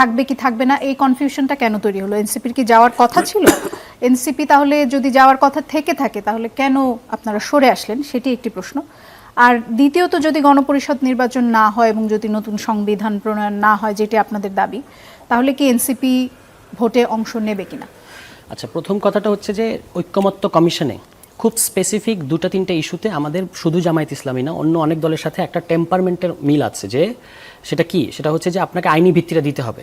থাকবে কি থাকবে না, এই কনফিউশনটা কেন তৈরি হলো? এনসিপির কি যাওয়ার কথা ছিল? এনসিপি তাহলে যদি যাওয়ার কথা থেকে থাকে, তাহলে কেন আপনারা সরে আসলেন? সেটি একটি প্রশ্ন। আর দ্বিতীয়ত, যদি গণপরিষদ নির্বাচন না হয় এবং যদি নতুন সংবিধান প্রণয়ন না হয়, যেটি আপনাদের দাবি, তাহলে কি এনসিপি ভোটে অংশ নেবে কিনা? আচ্ছা প্রথম কথাটা হচ্ছে যে ঐক্যমত্য কমিশনে খুব স্পেসিফিক দুটো তিনটে ইস্যুতে আমাদের শুধু জামায়াত ইসলামী না, অন্য অনেক দলের সাথে একটা টেম্পারমেন্টের মিল আছে যে সেটা কি? সেটা হচ্ছে যে আপনাকে আইনি ভিত্তিটা দিতে হবে।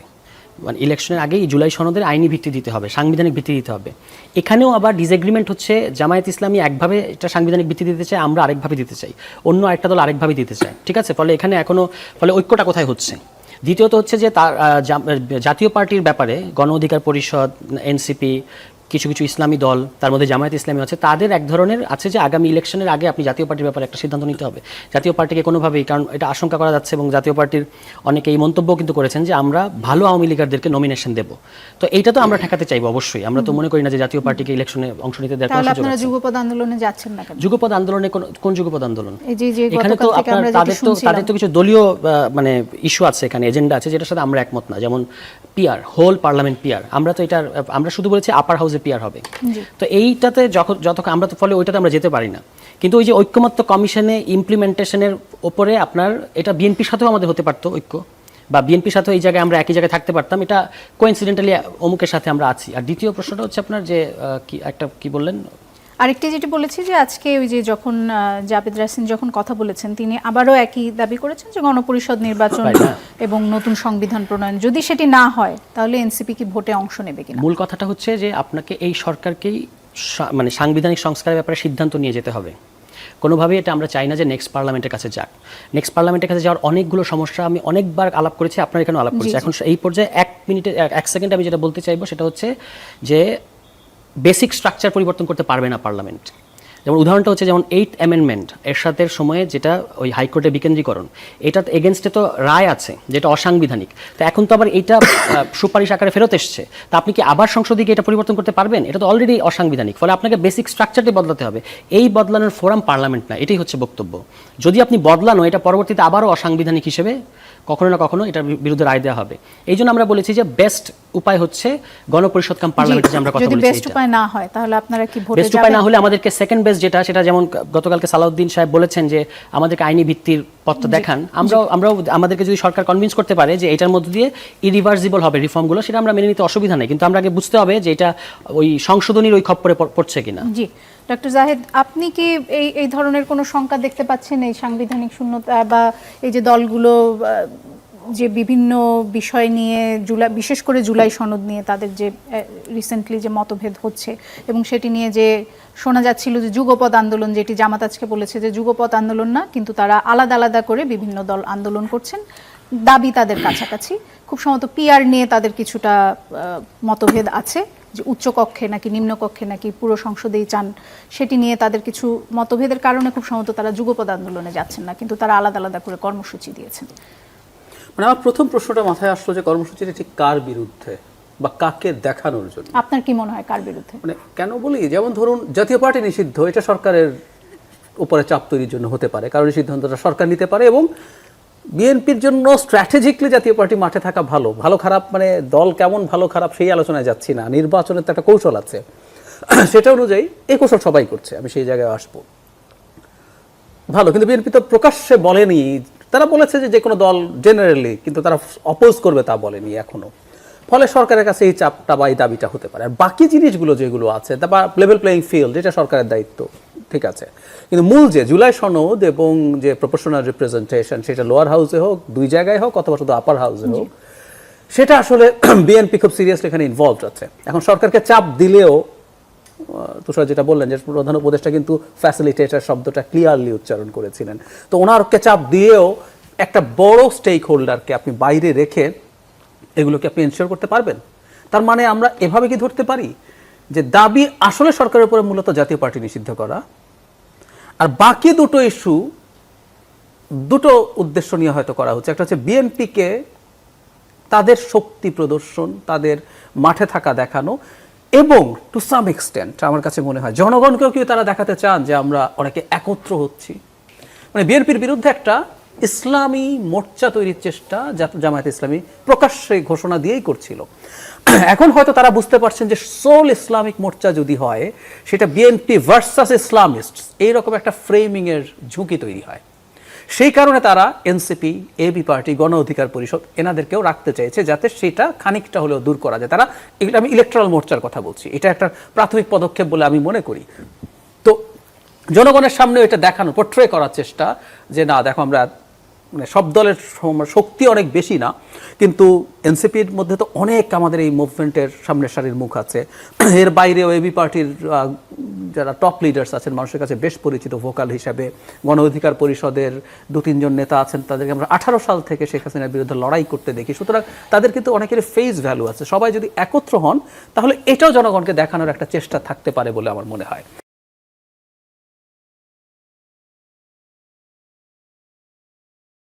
মানে ইলেকশনের আগেই জুলাই সনদের আইনি ভিত্তি দিতে হবে, সাংবিধানিক ভিত্তি দিতে হবে। এখানেও আবার ডিসএগ্রিমেন্ট হচ্ছে, জামায়াত ইসলামী একভাবে এটা সাংবিধানিক ভিত্তি দিতে চায়, আমরা আরেকভাবে দিতে চাই। অন্য আরেকটা দল আরেকভাবে দিতে চায়, ঠিক আছে? ফলে এখানে এখনও ফলে ঐক্যটা কোথায় হচ্ছে? দ্বিতীয়ত হচ্ছে যে তার জাতীয় পার্টির ব্যাপারে গণ অধিকার পরিষদ, এনসিপি কিছু কিছু ইসলামী দল তার মধ্যে জামায়াত ইসলামী আছে তাদের এক ধরনের আছে যে আগামী ইলেকশনের আগে আপনি জাতীয় পার্টির ব্যাপারে একটা সিদ্ধান্ত নিতে হবে। জাতীয় পার্টিকে কোনোভাবেই কারণ এটা আশঙ্কা করা যাচ্ছে এবং জাতীয় পার্টির অনেকে এই মন্তব্য কিন্তু করেছেন যে আমরা ভালো আওয়ামী লীগারদেরকে নমিনেশন দেব। তো এইটা তো আমরা ঠেকাতে চাইব অবশ্যই। আমরা তো মনে করি না যে জাতীয় পার্টিকে ইলেকশনে অংশ নিতে দেওয়ার কোনো সুযোগ আছে। যুগপদ আন্দোলনে যাচ্ছেন না কেন? যুগপদ আন্দোলনে কোন যুগপদ আন্দোলন? এখানে তো আপনার তাদের তো তাদের তো কিছু দলীয় মানে ইস্যু আছে এখানে এজেন্ডা আছে যেটার সাথে আমরা একমত না। যেমন পিয়ার হোল পার্লামেন্ট পিয়ার আমরা তো এটার আমরা শুধু বলেছি আপার হাউসে পিয়ার হবে। তো এইটাতে যতক্ষণ আমরা তো ফলে ওইটাতে আমরা যেতে পারি না। কিন্তু ওই যে ঐক্যমত্য কমিশনে ইমপ্লিমেন্টেশনের ওপরে আপনার এটা বিএনপির সাথেও আমাদের হতে পারতো ঐক্য। বা বিএনপির সাথে এই জায়গায় আমরা একই জায়গায় থাকতে পারতাম। এটা কোইন্সিডেন্টালি অমুকের সাথে আমরা আছি। আর দ্বিতীয় প্রশ্নটা হচ্ছে আপনার যে কি একটা কি বললেন? আরেকটি যেটি বলেছি যে আজকে ওই যে যখন জাবেদ রাসিন যখন কথা বলেছেন তিনি আবারও একই দাবি করেছেন যে গণপরিষদ নির্বাচন হ্যাঁ। এবং নতুন সংবিধান প্রণয়ন। যদি সেটি না হয় তাহলে এনসিপি কি ভোটে অংশ নেবে কিনা? মূল কথাটা হচ্ছে যে আপনাকে এই সরকারকেই মানে সাংবিধানিক সংস্কারের ব্যাপারে সিদ্ধান্ত নিয়ে যেতে হবে। কোনোভাবেই এটা আমরা চাই না যে নেক্সট পার্লামেন্টের কাছে যাক। নেক্সট পার্লামেন্টের কাছে যাওয়ার অনেকগুলো সমস্যা আমি অনেকবার আলাপ করেছি আপনার এখানেও আলাপ করেছি। এখন এই পর্যায়ে এক মিনিটে এক সেকেন্ড আমি যেটা বলতে চাইব সেটা হচ্ছে যে বেসিক স্ট্রাকচার পরিবর্তন করতে পারবে না পার্লামেন্ট যেমন উদাহরণটা হচ্ছে যেমন এইট অ্যামেন্ডমেন্ট এরশাদের সময়ে যেটা ওই হাইকোর্টের বিকেন্দ্রীকরণ এটা এগেনস্টে তো রায় আছে যেটা অসাংবিধানিক। তো এখন তো আবার এইটা সুপারিশ আকারে ফেরত এসছে। তা আপনি কি আবার সংসদে গিয়ে এটা পরিবর্তন করতে পারবেন? এটা তো অলরেডি অসাংবিধানিক ফলে আপনাকে বেসিক স্ট্রাকচারটি বদলাতে হবে। এই বদলানোর ফোরাম পার্লামেন্ট না এটাই হচ্ছে বক্তব্য। যদি আপনি বদলানো এটা পরবর্তীতে আবারও অসাংবিধানিক হিসেবে কখনো না কখনো এটার বিরুদ্ধে রায় দেওয়া হবে। এই জন্য আমরা বলেছি যে বেস্ট উপায় হচ্ছে গণপরিষদ কাম পার্লামেন্টে যে আমরা কথা যদি বলেছি বেস্ট উপায় না হয় তাহলে আপনারা কি ভোটে বেস্ট উপায় না হলে আমাদেরকে সেকেন্ড বেস্ট যেটা সেটা যেমন গতকালকে সালাউদ্দিন সাহেব বলেছেন যে আমাদেরকে আইনি ভিত্তির পথটা দেখান। আমরাও আমরাও আমাদেরকে যদি সরকার কনভিন্স করতে পারে যে এটার মধ্যে দিয়ে ইরিভার্সিবল হবে রিফর্মগুলো সেটা আমরা মেনে নিতে অসুবিধা নেই। কিন্তু আমরা আগে বুঝতে হবে যে এটা ওই সংশোধনীর ওই খপ্পরে পড়ছে কিনা। জি। ডক্টর জাহেদ আপনি কি এই এই ধরনের কোনো শঙ্কা দেখতে পাচ্ছেন? এই সাংবিধানিক শূন্যতা বা এই যে দলগুলো যে বিভিন্ন বিষয় নিয়ে জুলাই, বিশেষ করে জুলাই সনদ নিয়ে তাদের যে রিসেন্টলি যে মতভেদ হচ্ছে এবং সেটি নিয়ে যে শোনা যাচ্ছিল যে যুগপৎ আন্দোলন যেটি জামাত আজকে বলেছে যে যুগপৎ আন্দোলন না, কিন্তু তারা আলাদা আলাদা করে বিভিন্ন দল আন্দোলন করছেন। দাবি তাদের কাছাকাছি। খুব সম্ভবত পিআর নিয়ে তাদের কিছুটা মতভেদ আছে যে উচ্চকক্ষে নাকি নিম্নকক্ষে নাকি পুরো সংসদেই চান। সেটি নিয়ে তাদের কিছু মতভেদের কারণে খুব সম্ভবত তারা যুগপদ আন্দোলনে যাচ্ছেন না, কিন্তু তারা আলাদা আলাদা করে কর্মসূচি দিয়েছেন। মানে আমার প্রথম প্রশ্নটা মাথায় আসলো যে কর্মসূচিটা ঠিক কার বিরুদ্ধে বা কাকে দেখানোর জন্য? আপনার কি মনে হয় কার বিরুদ্ধে? মানে কেন বলি যেমন ধরুন জাতীয় পার্টি নিষিদ্ধ এটা সরকারের উপরে চাপ তৈরির জন্য হতে পারে কারণ এই সিদ্ধান্তটা সরকার নিতে পারে এবং বিএনপির জন্য স্ট্র্যাটেজিকলি জাতীয় পার্টি মাঠে থাকা ভালো। ভালো খারাপ মানে দল কেমন ভালো খারাপ সেই আলোচনায় যাচ্ছি না নির্বাচনের তো একটা কৌশল আছে। সেটা অনুযায়ী এই কৌশল সবাই করছে আমি সেই জায়গায় আসব। ভালো কিন্তু বিএনপি তো প্রকাশ্যে বলেনি তারা বলেছে যে যে কোনো দল জেনারেলি কিন্তু তারা অপোজ করবে তা বলেনি এখনও ফলে সরকারের কাছে এই চাপটা বা এই দাবিটা হতে পারে। আর বাকি জিনিসগুলো যেগুলো আছে তারপর লেভেল প্লেয়িং ফিল্ড এটা সরকারের দায়িত্ব ঠিক আছে। কিন্তু মূল যে জুলাই সনদ এবং যে প্রপোর্শনাল রিপ্রেজেন্টেশন সেটা লোয়ার হাউসে হোক দুই জায়গায় হোক অথবা শুধু আপার হাউসে হোক সেটা আসলে বিএনপি খুব সিরিয়াসলি এখানে ইনভলভ আছে। এখন সরকারকে চাপ দিলেও তুষার যেটা বললেন যে প্রধান উপদেষ্টা কিন্তু ফ্যাসিলিটেটার শব্দটা ক্লিয়ারলি উচ্চারণ করেছিলেন। তো ওনারকে চাপ দিয়েও একটা বড় স্টেক হোল্ডারকে আপনি বাইরে রেখে এগুলোকে আপনি এনশিওর করতে পারবেন। তার মানে আমরা এভাবে কি ধরতে পারি? যে দাবি আসলে সরকারের উপরে মূলত জাতীয় পার্টি নিষিদ্ধ করা, আর বাকি দুটো ইস্যু দুটো উদ্দেশ্য নিয়ে হয়তো করা হচ্ছে। একটা হচ্ছে বিএনপিকে তাদের শক্তি প্রদর্শন, তাদের মাঠে থাকা দেখানো এবং টু সাম এক্সটেন্ট আমার কাছে মনে হয়, জনগণকেও কি তারা দেখাতে চান যে আমরা অনেকে একত্র হচ্ছি। মানে বিএনপির বিরুদ্ধে একটা ইসলামী মোর্চা তৈরির চেষ্টা জামায়াত ইসলামী প্রকাশ্যে ঘোষণা দিয়েই করছিল। এখন হয়তো তারা বুঝতে পারছেন যে সোল ইসলামিক মোর্চা যদি হয়, সেটা বিএনপি ভার্সাস ইসলামিস্ট এইরকম একটা ফ্রেমিংয়ের ঝুঁকি তৈরি হয়। সেই কারণে তারা এনসিপি এবি পার্টি, গণ অধিকার পরিষদ এনাদেরকেও রাখতে চাইছে যাতে সেটা খানিকটা হলেও দূর করা যায়। তারা এগুলো আমি ইলেকট্রাল মোর্চার কথা বলছি। এটা একটা প্রাথমিক পদক্ষেপ বলে আমি মনে করি। তো জনগণের সামনে এটা দেখানো পোট্রে করার চেষ্টা যে না, দেখো আমরা মানে সব দলের শক্তি অনেক বেশি না, কিন্তু এনসিপির মধ্যে তো অনেক আমাদের এই মুভমেন্টের সামনের সারির মুখ আছে। এর বাইরেও এবি পার্টির যারা টপ লিডার্স আছেন, মানুষের কাছে বেশ পরিচিত ভোকাল হিসাবে, গণ অধিকার পরিষদের দু, তিনজন নেতা আছেন, তাদেরকে আমরা আঠারো সাল থেকে শেখ হাসিনার বিরুদ্ধে লড়াই করতে দেখি। সুতরাং তাদের কিন্তু অনেকের ফেস ভ্যালু আছে। সবাই যদি একত্র হন, তাহলে এটাও জনগণকে দেখানোর একটা চেষ্টা থাকতে পারে বলে আমার মনে হয়।